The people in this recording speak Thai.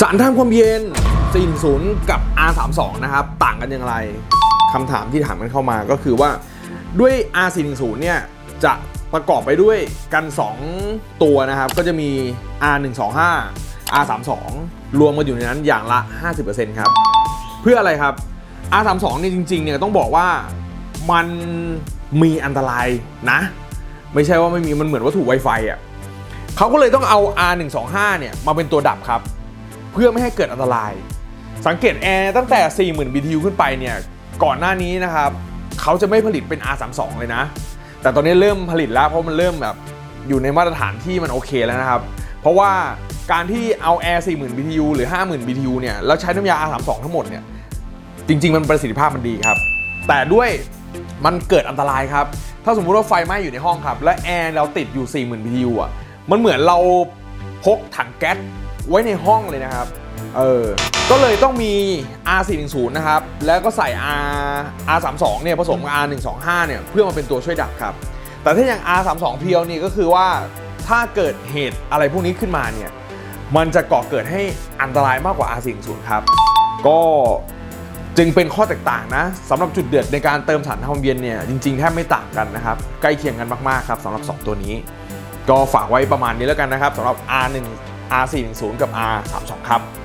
สารทำความเย็น410กับ R32 นะครับ ต่างกันอย่างไรคำถามที่ถามกันเข้ามาก็คือว่าด้วย R410 เนี่ยจะประกอบไปด้วยกัน 2 ตัวนะครับ ก็จะมี R125 R32 รวมกันอยู่ในนั้นอย่างละ 50%ครับ เพื่ออะไรครับ R32 เนี่ยจริงๆเนี่ยต้องบอกว่ามันมีอันตรายนะ ไม่ใช่ว่าไม่มีมันเหมือนวัตถุ Wi-Fi อะเขาก็เลยต้องเอา R125 เนี่ยมาเป็นตัวดับครับ เพื่อไม่ให้เกิดอันตราย สังเกตแอร์ตั้งแต่ 40,000 BTU ขึ้นไปเนี่ยก่อนหน้านี้นะครับเขาจะไม่ผลิตเป็น R32 เลยนะ แต่ตอนนี้เริ่มผลิตแล้วเพราะมันเริ่มแบบอยู่ในมาตรฐานที่มันโอเคแล้วนะครับ เพราะว่าการที่เอา Air 40,000 BTU หรือ 50,000 BTU เนี่ยแล้วใช้น้ำยา R32 ทั้งหมดเนี่ยจริง ๆ มันประสิทธิภาพมันดีครับ แต่ด้วยมันเกิดอันตรายครับ ถ้าสมมุติว่าไฟไหม้อยู่ในห้องครับ และแอร์เราติดอยู่ 40,000 BTU อะ มันเหมือนเราพกถังแก๊ส ไว้ในห้องเลยนะครับ เออ ก็เลยต้องมี R410 นะครับ แล้วก็ใส่ R R32 เนี่ยผสมกับ R125 เนี่ยเพื่อมาเป็นตัวช่วยดับครับ แต่ถ้าอย่าง R32 เพียวนี่ก็คือว่าถ้าเกิดเหตุอะไรพวกนี้ขึ้นมาเนี่ย มันจะก่อเกิดให้อันตรายมากกว่า R410 ครับ ก็จึงเป็นข้อแตกต่างนะสำหรับจุดเดือดในการเติมสารทำเย็นเนี่ยจริงๆแทบไม่ต่างกันนะครับ ใกล้เคียงกันมากๆครับสำหรับ 2 ตัวนี้ ก็ฝากไว้ประมาณนี้แล้วกันนะครับสำหรับ R1 R410 กับ R32 ครับ